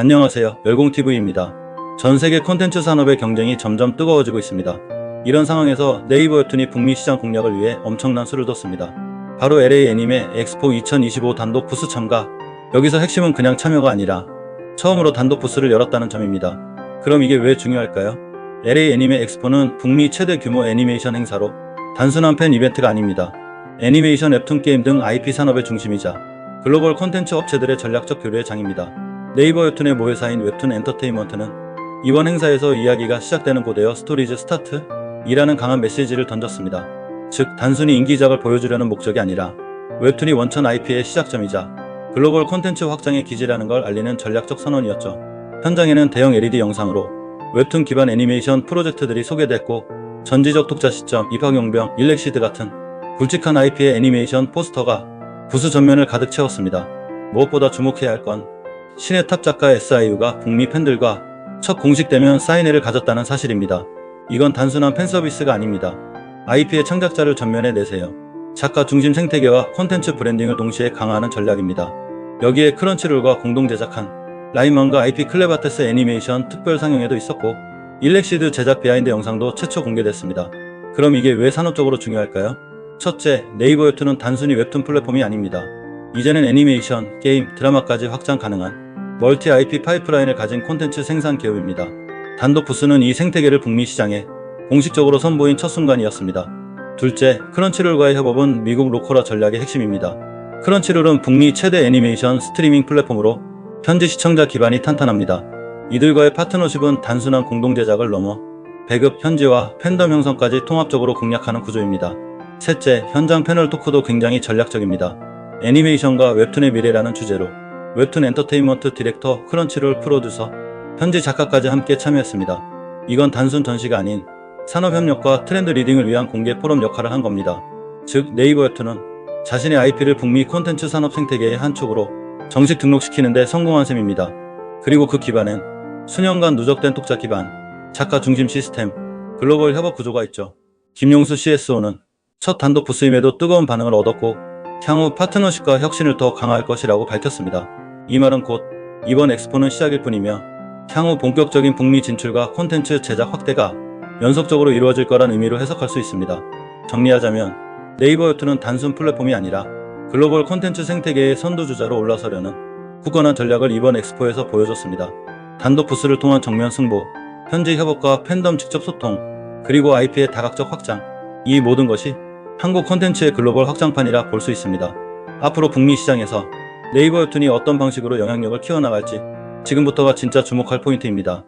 안녕하세요. 열공TV입니다. 전 세계 콘텐츠 산업의 경쟁이 점점 뜨거워지고 있습니다. 이런 상황에서 네이버 웹툰이 북미 시장 공략을 위해 엄청난 수를 뒀습니다. 바로 LA 애니메 엑스포 2025 단독 부스 참가. 여기서 핵심은 그냥 참여가 아니라 처음으로 단독 부스를 열었다는 점입니다. 그럼 이게 왜 중요할까요? LA 애니메 엑스포는 북미 최대 규모 애니메이션 행사로 단순한 팬 이벤트가 아닙니다. 애니메이션 웹툰 게임 등 IP 산업의 중심이자 글로벌 콘텐츠 업체들의 전략적 교류의 장입니다. 네이버 웹툰의 모회사인 웹툰 엔터테인먼트는 이번 행사에서 이야기가 시작되는 고대여 스토리즈 스타트 이라는 강한 메시지를 던졌습니다. 즉 단순히 인기작을 보여주려는 목적이 아니라 웹툰이 원천 IP의 시작점이자 글로벌 콘텐츠 확장의 기지라는 걸 알리는 전략적 선언이었죠. 현장에는 대형 LED 영상으로 웹툰 기반 애니메이션 프로젝트들이 소개됐고 전지적 독자 시점, 입학용병, 일렉시드 같은 굵직한 IP의 애니메이션 포스터가 부스 전면을 가득 채웠습니다. 무엇보다 주목해야 할 건 신의 탑 작가 SIU가 북미 팬들과 첫 공식 대면 사인회를 가졌다는 사실입니다. 이건 단순한 팬 서비스가 아닙니다. IP의 창작자를 전면에 내세요. 작가 중심 생태계와 콘텐츠 브랜딩을 동시에 강화하는 전략입니다. 여기에 크런치롤과 공동 제작한 라이먼과 IP 클레바테스 애니메이션 특별 상영회도 있었고 일렉시드 제작 비하인드 영상도 최초 공개됐습니다. 그럼 이게 왜 산업적으로 중요할까요? 첫째, 네이버 웹툰은 단순히 웹툰 플랫폼이 아닙니다. 이제는 애니메이션, 게임, 드라마까지 확장 가능한 멀티 IP 파이프라인을 가진 콘텐츠 생산 기업입니다. 단독 부스는 이 생태계를 북미 시장에 공식적으로 선보인 첫 순간이었습니다. 둘째, 크런치롤과의 협업은 미국 로코라 전략의 핵심입니다. 크런치롤은 북미 최대 애니메이션 스트리밍 플랫폼으로 현지 시청자 기반이 탄탄합니다. 이들과의 파트너십은 단순한 공동 제작을 넘어 배급, 현지화, 팬덤 형성까지 통합적으로 공략하는 구조입니다. 셋째, 현장 패널 토크도 굉장히 전략적입니다. 애니메이션과 웹툰의 미래라는 주제로 웹툰 엔터테인먼트 디렉터, 크런치롤 프로듀서, 현지 작가까지 함께 참여했습니다. 이건 단순 전시가 아닌 산업협력과 트렌드 리딩을 위한 공개 포럼 역할을 한 겁니다. 즉 네이버 웹툰은 자신의 IP를 북미 콘텐츠 산업 생태계의 한 축으로 정식 등록시키는데 성공한 셈입니다. 그리고 그 기반엔 수년간 누적된 독자 기반, 작가 중심 시스템, 글로벌 협업 구조가 있죠. 김용수 CSO는 첫 단독 부스임에도 뜨거운 반응을 얻었고 향후 파트너십과 혁신을 더 강화할 것이라고 밝혔습니다. 이 말은 곧 이번 엑스포는 시작일 뿐이며 향후 본격적인 북미 진출과 콘텐츠 제작 확대가 연속적으로 이루어질 거란 의미로 해석할 수 있습니다. 정리하자면 네이버 웹툰은 단순 플랫폼이 아니라 글로벌 콘텐츠 생태계의 선두주자로 올라서려는 굳건한 전략을 이번 엑스포에서 보여줬습니다. 단독 부스를 통한 정면 승부, 현지 협업과 팬덤 직접 소통, 그리고 IP의 다각적 확장, 이 모든 것이 한국 콘텐츠의 글로벌 확장판이라 볼 수 있습니다. 앞으로 북미 시장에서 네이버 웹툰이 어떤 방식으로 영향력을 키워나갈지 지금부터가 진짜 주목할 포인트입니다.